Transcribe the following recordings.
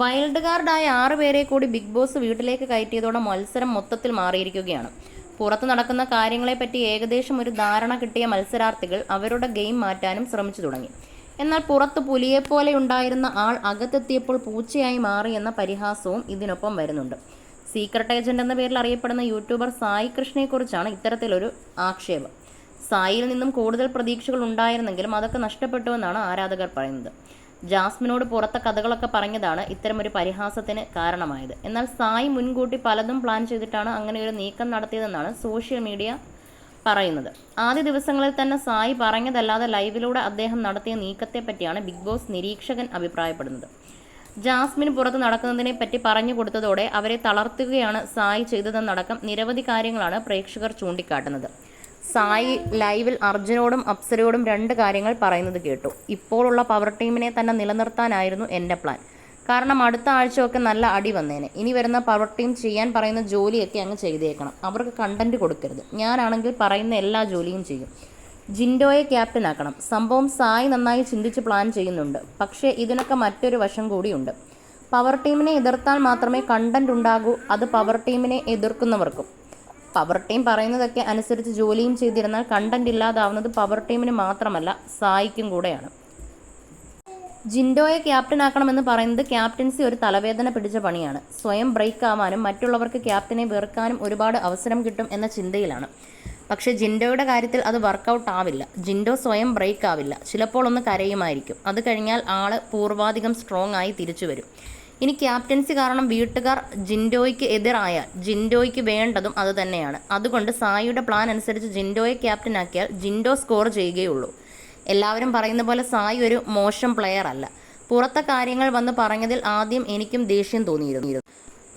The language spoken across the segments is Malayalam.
വൈൽഡ് കാർഡായ ആറ് പേരെ കൂടി ബിഗ് ബോസ് വീട്ടിലേക്ക് കയറ്റിയതോടെ മത്സരം മൊത്തത്തിൽ മാറിയിരിക്കുകയാണ്. പുറത്ത് നടക്കുന്ന കാര്യങ്ങളെപ്പറ്റി ഏകദേശം ഒരു ധാരണ കിട്ടിയ മത്സരാർത്ഥികൾ അവരുടെ ഗെയിം മാറ്റാനും ശ്രമിച്ചു തുടങ്ങി. എന്നാൽ പുറത്ത് പുലിയെപ്പോലെ ഉണ്ടായിരുന്ന ആൾ അകത്തെത്തിയപ്പോൾ പൂച്ചയായി മാറി എന്ന പരിഹാസവും ഇതിനൊപ്പം വരുന്നുണ്ട്. സീക്രട്ട് ഏജന്റ് എന്ന പേരിൽ അറിയപ്പെടുന്ന യൂട്യൂബർ സായി കൃഷ്ണയെക്കുറിച്ചാണ് ഇത്തരത്തിലൊരു ആക്ഷേപം. സായിൽ നിന്നും കൂടുതൽ പ്രതീക്ഷകൾ ഉണ്ടായിരുന്നെങ്കിലും അതൊക്കെ നഷ്ടപ്പെട്ടുവെന്നാണ് ആരാധകർ പറയുന്നത്. ജാസ്മിനോട് പുറത്തെ കഥകളൊക്കെ പറഞ്ഞതാണ് ഇത്തരമൊരു പരിഹാസത്തിന് കാരണമായത്. എന്നാൽ സായി മുൻകൂട്ടി പലതും പ്ലാൻ ചെയ്തിട്ടാണ് അങ്ങനെ ഒരു നീക്കം നടത്തിയതെന്നാണ് സോഷ്യൽ മീഡിയ പറയുന്നത്. ആദ്യ ദിവസങ്ങളിൽ തന്നെ സായി പറഞ്ഞതല്ലാതെ ലൈവിലൂടെ അദ്ദേഹം നടത്തിയ നീക്കത്തെ പറ്റിയാണ് ബിഗ് ബോസ് നിരീക്ഷകൻ അഭിപ്രായപ്പെടുന്നത്. ജാസ്മിൻ പുറത്ത് നടക്കുന്നതിനെ പറ്റി പറഞ്ഞു കൊടുത്തതോടെ അവരെ തളർത്തുകയാണ് സായി ചെയ്തതെന്നടക്കം നിരവധി കാര്യങ്ങളാണ് പ്രേക്ഷകർ ചൂണ്ടിക്കാട്ടുന്നത്. സായി ലൈവിൽ അർജുനോടും അപ്സരയോടും രണ്ട് കാര്യങ്ങൾ പറയുന്നത് കേട്ടു. ഇപ്പോഴുള്ള പവർ ടീമിനെ തന്നെ നിലനിർത്താനായിരുന്നു എന്റെ പ്ലാൻ കാരണം അടുത്ത ആഴ്ചയൊക്കെ നല്ല അടി വന്നേനെ. ഇനി വരുന്ന പവർ ടീം ചെയ്യാൻ പറയുന്ന ജോലിയൊക്കെ അങ്ങ് ചെയ്തേക്കണം. അവർക്ക് കണ്ടന്റ് കൊടുക്കരുത്. ഞാനാണെങ്കിൽ പറയുന്ന എല്ലാ ജോലിയും ചെയ്യും. ജിൻഡോയെ ക്യാപ്റ്റൻ ആക്കണം. സംഭവം സായി നന്നായി ചിന്തിച്ച് പ്ലാൻ ചെയ്യുന്നുണ്ട്. പക്ഷേ ഇതിനൊക്കെ മറ്റൊരു വശം കൂടിയുണ്ട്. പവർ ടീമിനെ എതിർത്താൽ മാത്രമേ കണ്ടന്റ് ഉണ്ടാകൂ. അത് പവർ ടീമിനെ എതിർക്കുന്നവർക്കും. പവർ ടീം പറയുന്നതൊക്കെ അനുസരിച്ച് ജോലിയും ചെയ്തിരുന്നാൽ കണ്ടന്റ് ഇല്ലാതാവുന്നത് പവർ ടീമിന് മാത്രമല്ല സായിക്കും കൂടെയാണ്. ജിൻഡോയെ ക്യാപ്റ്റൻ ആക്കണമെന്ന് പറയുന്നത് ക്യാപ്റ്റൻസി ഒരു തലവേദന പിടിച്ച പണിയാണ്. സ്വയം ബ്രേക്ക് ആവാനും മറ്റുള്ളവർക്ക് ക്യാപ്റ്റനെ വെറുക്കാനും ഒരുപാട് അവസരം കിട്ടും എന്ന ചിന്തയിലാണ്. പക്ഷേ ജിൻഡോയുടെ കാര്യത്തിൽ അത് വർക്കൗട്ട് ആവില്ല. ജിൻഡോ സ്വയം ബ്രേക്ക് ആവില്ല. ചിലപ്പോൾ ഒന്ന് കരയുമായിരിക്കും. അത് കഴിഞ്ഞാൽ ആൾ പൂർവാധികം സ്ട്രോങ് ആയി തിരിച്ചു വരും ഇനി ക്യാപ്റ്റൻസി കാരണം വീട്ടുകാർ ജിൻഡോയ്ക്ക് എതിരായാൽ ജിൻഡോയ്ക്ക് വേണ്ടതും അത് തന്നെയാണ്. അതുകൊണ്ട് സായിയുടെ പ്ലാൻ അനുസരിച്ച് ജിൻഡോയെ ക്യാപ്റ്റനാക്കിയാൽ ജിൻഡോ സ്കോർ ചെയ്യുകയുള്ളൂ. എല്ലാവരും പറയുന്ന പോലെ സായി ഒരു മോശം പ്ലെയർ അല്ല. പുറത്തെ കാര്യങ്ങൾ വന്ന് പറഞ്ഞതിൽ ആദ്യം എനിക്കും ദേഷ്യം തോന്നിയിരുന്നു.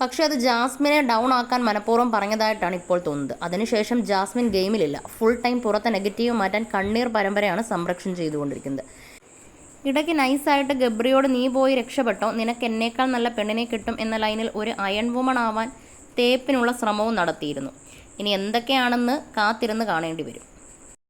പക്ഷെ അത് ജാസ്മിനെ ഡൗൺ ആക്കാൻ മനഃപൂർവം പറഞ്ഞതായിട്ടാണ് ഇപ്പോൾ തോന്നുന്നത്. അതിനുശേഷം ജാസ്മിൻ ഗെയിമിലില്ല ഫുൾ ടൈം പുറത്തെ നെഗറ്റീവ് മാറ്റാൻ കണ്ണീർ പരമ്പരയാണ് സംരക്ഷണം ചെയ്തുകൊണ്ടിരിക്കുന്നത്. ഇടയ്ക്ക് നൈസായിട്ട് ഗബ്രിയോട് നീ പോയി രക്ഷപ്പെട്ടോ? നിനക്ക് എന്നേക്കാൾ നല്ല പെണ്ണിനെ കിട്ടും എന്ന ലൈനിൽ ഒരു അയൺ വുമൺ ആവാൻ തേപ്പിനുള്ള ശ്രമവും നടത്തിയിരുന്നു. ഇനി എന്തൊക്കെയാണെന്ന് കാത്തിരുന്ന് കാണേണ്ടി വരും.